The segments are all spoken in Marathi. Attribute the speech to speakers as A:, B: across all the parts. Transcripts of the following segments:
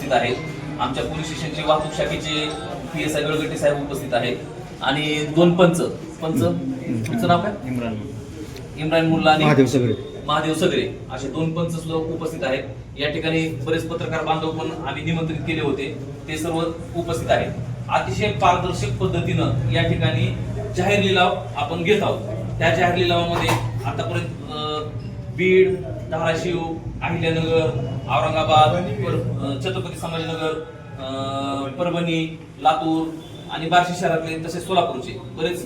A: उपस्थित आहेत. आमच्या पोलीस स्टेशनचे वाहतूक शाखेचे पी एस आय गळगटे साहेब उपस्थित आहेत. आणि दोन पंच. पंच? तुमचं नाव काय?
B: इम्रान
A: इम्रान मुल्ला आणि
C: महादेव सगळे
A: महादेव सगळे असे दोन पंच सुद्धा उपस्थित आहेत. या ठिकाणी बरेच पत्रकार बांधव पण आम्ही निमंत्रित केले होते. ते सर्व उपस्थित आहेत. अतिशय पारदर्शक पद्धतीनं या ठिकाणी जाहीर लिलाव आपण घेत आहोत. त्या जाहीर लिलावामध्ये आतापर्यंत बीड धाराशिव अहिल्यानगर औरंगाबाद छत्रपती संभाजीनगर परभणी लातूर आणि बार्शी शहरातले तसेच सोलापूरचे बरेच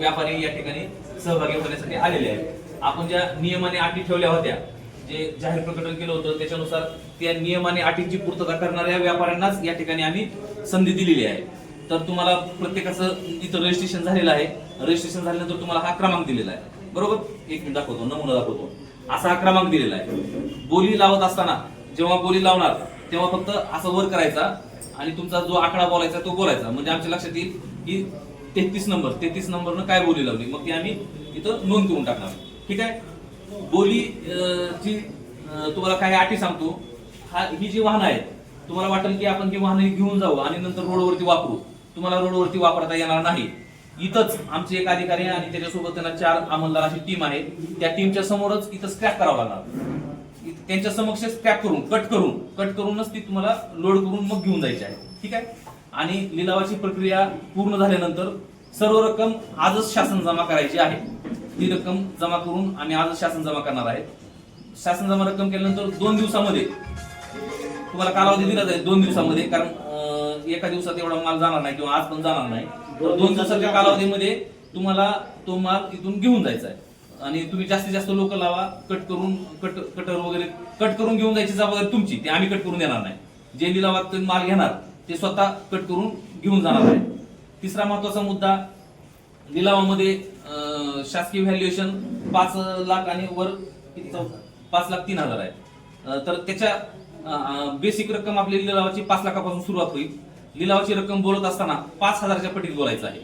A: व्यापारी या ठिकाणी सहभागी होण्यासाठी आलेले आहेत. आपण ज्या नियमाने अटी ठेवल्या होत्या जे जाहीर प्रकटन केलं होतं त्याच्यानुसार त्या नियमाने अटींची पूर्तता करणाऱ्या व्यापाऱ्यांनाच या ठिकाणी आम्ही संधी दिलेली आहे. तर तुम्हाला प्रत्येकाचं इथं रजिस्ट्रेशन झालेलं आहे. रजिस्ट्रेशन झाल्यानंतर तुम्हाला हा क्रमांक दिलेला आहे. बरोबर? एक मिनिट दाखवतो नमुना दाखवतो. असा हा क्रमांक दिलेला आहे. बोली लावत असताना जेव्हा बोली लावणार तेव्हा फक्त असं वर करायचा आणि तुमचा जो आकडा बोलायचा तो बोलायचा. म्हणजे आमच्या लक्षात येईल की तेहतीस नंबर तेहतीस नंबरनं काय बोली लावली. मग ती आम्ही इथं नोंद करून टाकणार. ठीक आहे? बोली ची तुम्हाला काही अटी सांगतो हा ही जी वाहनं आहेत तुम्हाला वाटेल की आपण ही वाहनं घेऊन जाऊ आणि नंतर रोडवरती वापरू. तुम्हाला रोडवरती वापरता येणार नाही. इथंच आमचे एक अधिकारी आहे आणि त्याच्यासोबत त्यांना चार अंमलदार अशी टीम आहे. त्या टीमच्या समोरच इथं स्क्रॅप करावं लागणार. त्यांच्या समक्ष स्क्रॅप करून कट करून कट करूनच ती तुम्हाला लोड करून मग घेऊन जायची आहे. ठीक आहे? आणि लिलावाची प्रक्रिया पूर्ण झाल्यानंतर सर्व रक्कम आजच शासन जमा करायची आहे. ती रक्कम जमा करून आम्ही आजच शासन जमा करणार आहे. शासन जमा रक्कम केल्यानंतर दोन दिवसामध्ये तुम्हाला कालावधी दिला जाईल दोन दिवसामध्ये कारण एका दिवसात एवढा माल जाणार नाही किंवा आज पण जाणार नाही. तर दोन दिवसाच्या कालावधीमध्ये तुम्हाला तो माल इथून घेऊन जायचा आहे. आणि तुम्ही जास्तीत जास्त लोक लावा कट करून कट कटर वगैरे कट करून घेऊन जायची जबाबदारी तुमची. ते आम्ही कट करून देणार नाही. जे लिलावात माल घेणार. ते स्वतः कट करून घेऊन जाणार आहे तिसरा महत्त्वाचा मुद्दा लिलावामध्ये शासकीय व्हॅल्युएशन पाच लाख आणि वर? पाच लाख तीन हजार आहे. तर त्याच्या बेसिक रक्कम आपली लिलावाची पाच लाखापासून सुरुवात होईल. लिलावाची रक्कम बोलत असताना पाच हजारच्या पटीत बोलायचं आहे.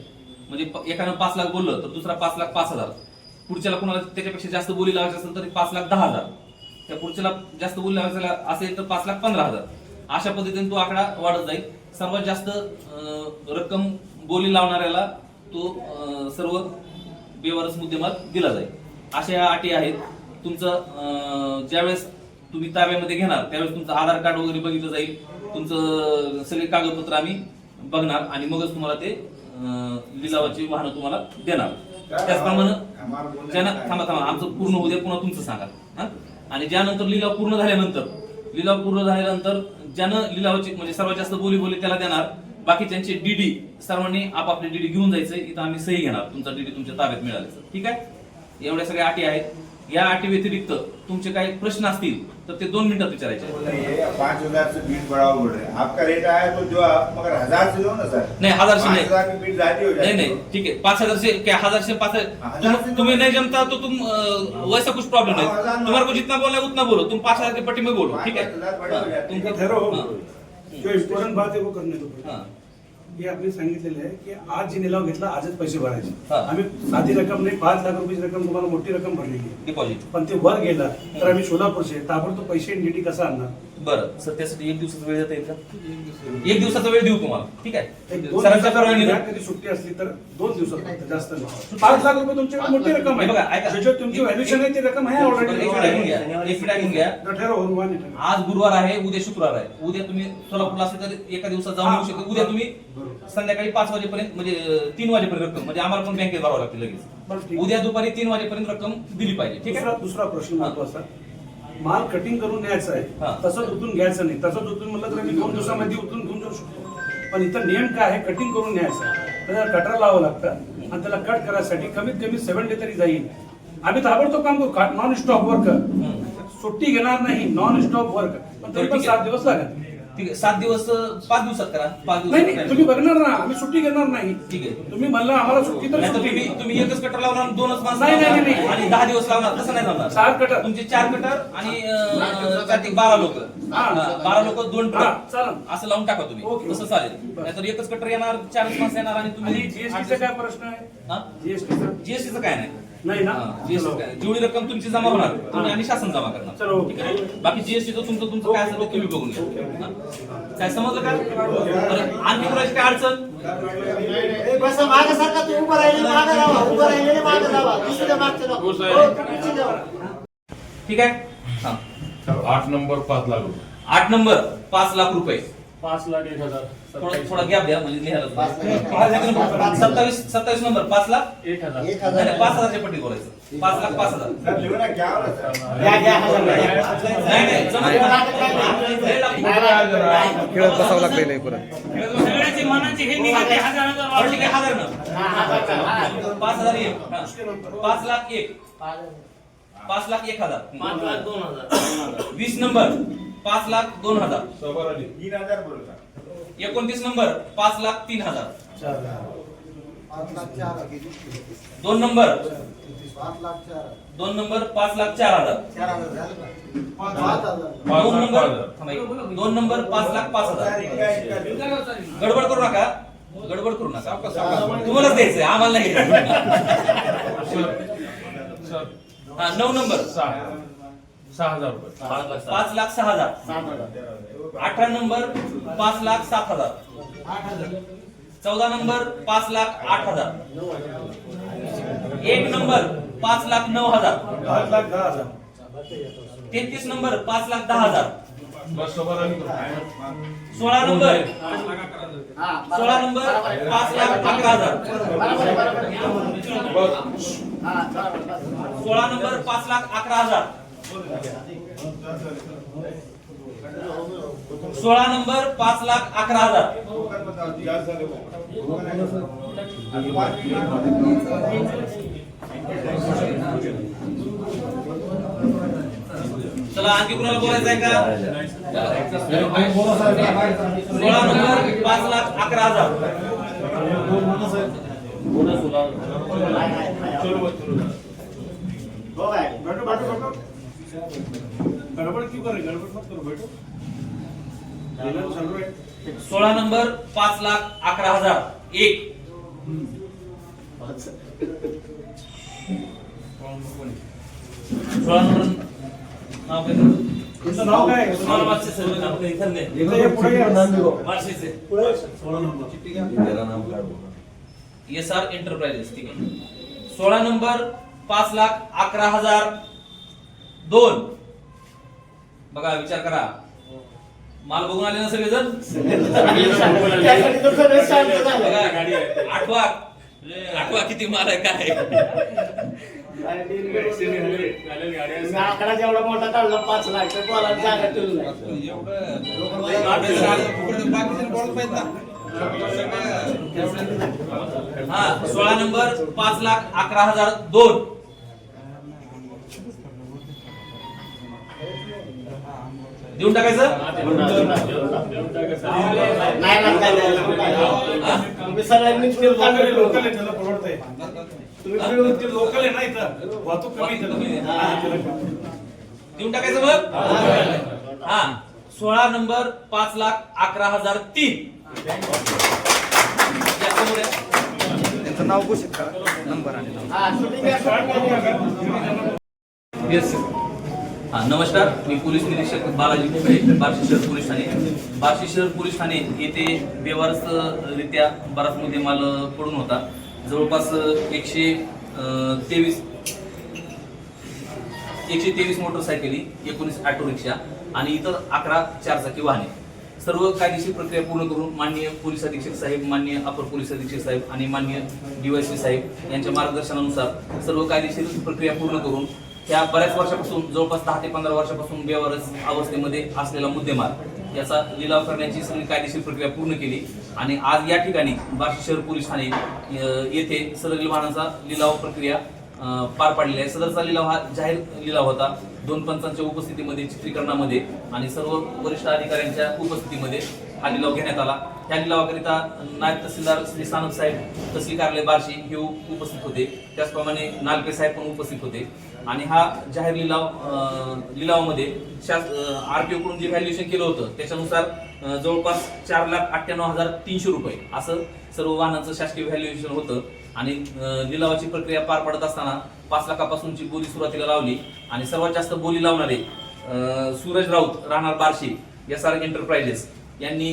A: म्हणजे प- एकानं पाच लाख बोललं तर दुसरा पाच लाख पाच हजार. पुढच्याला कोणाला त्याच्यापेक्षा जास्त बोली लावायची असेल तर पाच लाख दहा हजार. त्या पुढच्याला जास्त बोली लावायचं असेल तर पाच लाख पंधरा हजार. अशा पद्धतीने तो आकडा वाढत जाईल. सर्वात जास्त रक्कम बोली लावणाऱ्याला तो सर्व बेवारस मुद्देमाल दिला जाईल. अशा या अटी आहेत. तुमचं ज्यावेळेस तुम्ही ताब्यामध्ये घेणार त्यावेळेस तुमचं आधार कार्ड वगैरे बघितलं जाईल. तुमचं सगळे कागदपत्र आम्ही बघणार आणि मगच तुम्हाला ते लिलावाची वाहनं तुम्हाला देणार. त्याचप्रमाणे ज्यानं थांबा थांबा आमचं पूर्ण होऊ द्या पुन्हा तुमचं सांगा. हा? आणि ज्यानंतर लिलाव पूर्ण झाल्यानंतर लिलाव पूर्ण झाल्यानंतर ज्यानं लिलावाची म्हणजे सर्वात जास्त बोली बोली त्याला देणार बाकीच्यांचे डीडी सर्वांनी आपापले डीडी घेऊन जायचं इथं आम्ही सही घेणार तुमचा डीडी तुमच्या ताब्यात मिळाल्याचं. ठीक आहे? एवढ्या सगळ्या अटी आहेत. या अटी व्यतिरिक्त तुमचे काही प्रश्न असतील तर ते दोन मिनिटात विचारायचे
D: पाँच हजार से बीट बढ़ाओ बोल रहे हैं आपका रेट आया तो जो आप मगर हजार से लो ना सर?
A: नहीं, हजार से
D: पाँच
A: नहीं।
D: हजार की बीट ज्यादा हो
A: नहीं
D: जाएगी
A: नहीं ठीक है पाँच हजार से क्या हजार से पाँच
D: हजार
A: तुम्हें नहीं जमता तो तुम वैसा कुछ प्रॉब्लम
D: हाँ,
A: नहीं
D: हजार
A: तुम्हारे को जितना बोलना है उतना बोलो. तुम पाँच हजार की पट्टी में बोलो ठीक है
D: हजार बड़े हो
A: हाँ,
D: जाते हैं।
A: तुमको
E: ठहरो
A: हाँ,
E: जो बात आहे वो करणे दो.
A: हाँ,
E: आपण सांगितलेलं आहे की आज जी निलाव घेतला आजच पैसे भरायचे.
A: हा.
E: आम्ही साधी रक्कम नाही पाच लाख रुपयाची रक्कम तुम्हाला मोठी रक्कम भरलेली आहे.
A: डिपॉझिट
E: पण ते वर गेला तर आम्ही सोलापूरचे ताबडतोब पैसे नीटी कसा आणणार?
A: बरं. सर त्यासाठी एक दिवसाचा वेळ देता येईल का? एक दिवसाचा वेळ. देऊ तुम्हाला. ठीक आहे. सरांच्या
E: कधी सुट्टी असली तर दोन दिवसात जास्त नाही. पाच लाख रुपये मोठी रक्कम आहे.
A: बघा, ऐका.
E: तुमची व्हॅल्युएशन आहे ती रक्कम आहे ऑलरेडी
A: एक मिनिट ऐकून घ्या. आज गुरुवार आहे उद्या शुक्रवार आहे. उद्या तुम्ही सोलापूरला असेल तर एका दिवसात जाऊन येऊ शकता. उद्या तुम्ही संध्याकाळी पाच वाजेपर्यंत म्हणजे तीन वाजेपर्यंत रक्कम. म्हणजे आम्हाला पण बँकेत भरावं लागते लगेच. उद्या दुपारी तीन वाजेपर्यंत रक्कम दिली पाहिजे. ठीक आहे?
E: दुसरा प्रश्न महत्त्वाचा. माल कटिंग करून न्यायचा. आहे. तसंच उतरून घ्यायचं नाही. तसंच उतरून म्हणलं तर मी दोन दिवसामध्ये उतरून घेऊन जाऊ शकतो. पण इथं नियम काय आहे? कटिंग करून न्यायचं आहे. त्याला कटर लावावं लागतं आणि त्याला कट करायसाठी कमीत कमी सेव्हन डे तरी जाईल. आम्ही ताबडतोब काम करू. नॉन स्टॉप वर्क सुट्टी घेणार नाही. नॉन स्टॉप वर्क पण तरी पण. सात दिवस लागत
A: ठीक आहे सात दिवस पाच दिवसात करा पाच
E: नाही नाही
A: दिवसात
E: तुम्ही बघणार ना आम्ही सुट्टी घेणार नाही
A: ठीक आहे
E: तुम्ही म्हणलं आम्हाला सुट्टी तर सुट्टी
A: तुम्ही तुम्ही एकच कटर लावणार आणि दोनच माणसं
E: नाही, नाही,
A: लावणार
E: नाही.
A: आणि दहा दिवस लावणार तसं नाही लावणार
E: चार कटर.
A: तुमचे चार कटर आणि अं, बारा लोक
E: हा.
A: बारा लोक दोन
E: हा,
A: ट्रक
E: चालेल.
A: असं लावून टाका तुम्ही
E: ओके,
A: तसं. चालेल. नाहीतर एकच कटर येणार चारच माणसं येणार आणि
E: आणि
A: तुम्ही
E: जीएसटीचा काय प्रश्न आहे? जीएसटीचा
A: जीएसटीचं काय नाही
E: नाही ना?
A: हा, जेवढी रक्कम तुमची जमा होणार तुम्ही आणि शासन जमा करणार.
E: चलो.
A: ठीक आहे? बाकी जीएसटीचं तुमचं तुमचं काय असेल ते तुम्ही बघून घ्या. हा? काय समजलं का? बरं, आणखी कुणाची काय अडचण?
B: ए, बसा मागे सारखा तू. उभं राहिले मागे राहा उभं राहिले मागे राहा दुसऱ्या मागच्या राहा. हो, तुम्हीच जावा.
A: ठीक आहे? हा
C: आठ नंबर पाच लाख रुपये.
A: आठ नंबर पाच लाख रुपये.
F: पाच लाख एक हजार
A: थोडा थोडा गॅप द्या म्हणजे लिहायला. सत्तावीस सत्तावीस नंबर पाच लाख
F: एक हजार
B: एक हजार
A: नाही, पाच हजारच्या पट्टी बोलायचं पाच लाख पाच हजार
D: हो है.
A: नाही नाही जमत नाही. लय लागतं.
G: खेळत बसावं लागलेलं आहे
E: सगळ्याची मनाची हे निघाले हजार हजार
A: बरं, ठीक आहे हजार ना
B: हा. हा.
A: पाच हजार एक हा. पाच लाख एक पाच लाख एक हजार
F: पाच लाख दोन हजार
A: वीस नंबर पाच लाख दोन हजार.
C: सबर अली
D: तीन हजार बोलो सर
A: एकोणतीस नंबर पाच लाख तीन हजार.
B: पाच लाख चार हजार.
A: दोन नंबर.
B: पाच लाख चार हजार.
A: दोन नंबर पाच लाख चार हजार.
B: चार हजार झालं का? पाच हजार.
C: पाच
A: दोन
C: लाख
A: नंबर
C: पाच हजार.
A: थांबा एक. दोन नंबर पाच लाख पाच
D: सर
A: हजार गडबड करू नका. गडबड करू नका. तुम्हालाच द्यायचंय आम्हाला नाही
C: सर सर.
A: हा नऊ नंबर.
C: सहा. सहा हजार रुपये.
A: पाच लाख सहा हजार.
F: सात हजार.
A: अठरा नंबर पाच लाख सात हजार.
B: आठ हजार.
A: चौदा नंबर पाच लाख आठ हजार. एक नंबर पाच लाख नऊ हजार.
E: पाच लाख दहा हजार.
A: तेहतीस नंबर पाच लाख दहा हजार.
C: बस
A: सोळा नंबर.
B: हा, बरोबर.
A: सोळा नंबर पाच लाख अकरा हजार.
B: बरोबर, बरोबर.
C: बस.
B: हा, बरोबर, बरोबर.
A: सोळा नंबर पाच लाख अकरा हजार. सोळा नंबर पाच लाख अकरा हजार. चला आणखी कुणाला बोलायचं आहे का? सोळा नंबर पाच लाख अकरा हजार.
B: हो
E: बैठो बैठो गडबड क्यों कर रहे? गडबड मत करो बैठो. डिनर चालू
A: सोळा नंबर पाच लाख अकरा हजार. एक. सोळा नंबर नाव काय तुमचं?
E: काय?
A: तुम्हाला मागचे सर्व. मागचेच एस आर एंटरप्राइजेस ठीक आहे. सोळा नंबर पाच लाख अकरा हजार. दोन. बघा विचार करा. माल बघून आले ना सगळेजण?
B: सगळं शांत झालं.
A: बघा आठवा. आठवा किती माल आहे काय
B: आकडा जेवढा मोठा काढला पाच लाख. तर बोलायला जागा ठेवली नाही.
A: हा सोळा नंबर पाच लाख अकरा हजार दोन. देऊन टाकायचं.
E: लोकल आहे ना इथं? वाहतूक कमी.
A: देऊन टाकायचं मग? हा. सोळा नंबर पाच लाख अकरा हजार तीन.
G: त्यांचं नाव घोषित करा. नंबर आणि
B: हा.
A: येस हा नमस्कार. मी पोलीस निरीक्षक बालाजी कुकडे बार्शी शहर पोलीस ठाणे. बार्शी शहर पोलीस ठाणे येथे व्यवहारसरित्या बराच मुद्देमाल पडून होता. जवळपास एकशे तेवीस एकशे तेवीस मोटरसायकली एकोणीस ऑटो रिक्षा आणि इतर अकरा चारचाकी वाहने. सर्व कायदेशीर प्रक्रिया पूर्ण करून माननीय पोलीस अधीक्षक साहेब मान्य अपर पोलीस अधीक्षक साहेब आणि मान्य डीवायसी साहेब यांच्या मार्गदर्शनानुसार सर्व कायदेशीर प्रक्रिया पूर्ण करून ह्या बऱ्याच वर्षापासून जवळपास दहा ते पंधरा वर्षापासून बेवारस अवस्थेमध्ये असलेला मुद्देमाल याचा लिलाव करण्याची सगळी कायदेशीर प्रक्रिया पूर्ण केली. आणि आज या ठिकाणी बार्शी शहर पोलीस ठाणे येथे सदरील वाहनाचा लिलाव प्रक्रिया पार पाडलेला आहे. सदरचा लिलाव हा जाहीर लिलाव होता. दोन पंचांच्या उपस्थितीमध्ये चित्रीकरणामध्ये आणि सर्व वरिष्ठ अधिकाऱ्यांच्या उपस्थितीमध्ये हा लिलाव घेण्यात आला. त्या लिलावाकरिता नायब तहसीलदार श्री सानप साहेब तहसील कार्यालय बार्शी हे उपस्थित होते. त्याचप्रमाणे नालके साहेब पण उपस्थित होते. आणि हा जाहीर लिलाव लिलावामध्ये शास आरटीओ कडून जे व्हॅल्युएशन केलं होतं त्याच्यानुसार जवळपास चार लाख अठ्ठ्याण्णव हजार तीनशे रुपये असं सर्व वाहनांचं शासकीय व्हॅल्युएशन होतं. आणि लिलावाची प्रक्रिया पार पडत असताना पाच लाखापासूनची बोली सुरुवातीला लावली. आणि सर्वात जास्त बोली लावणारे सूरज राऊत राहणार बार्शी एस आर एंटरप्राइजेस यांनी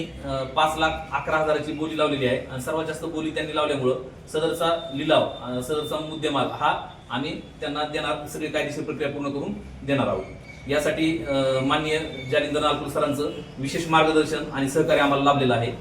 A: पाच लाख अकरा हजाराची बोली लावलेली आहे. आणि सर्वात जास्त बोली त्यांनी लावल्यामुळं सदरचा लिलाव सदरचा मुद्देमाल हा आम्ही त्यांना देणार सगळी कायदेशीर प्रक्रिया पूर्ण करून देणार आहोत. यासाठी माननीय जालिंदर नालपूर सरांचं विशेष मार्गदर्शन आणि सहकार्य आम्हाला लाभलेलं आहे.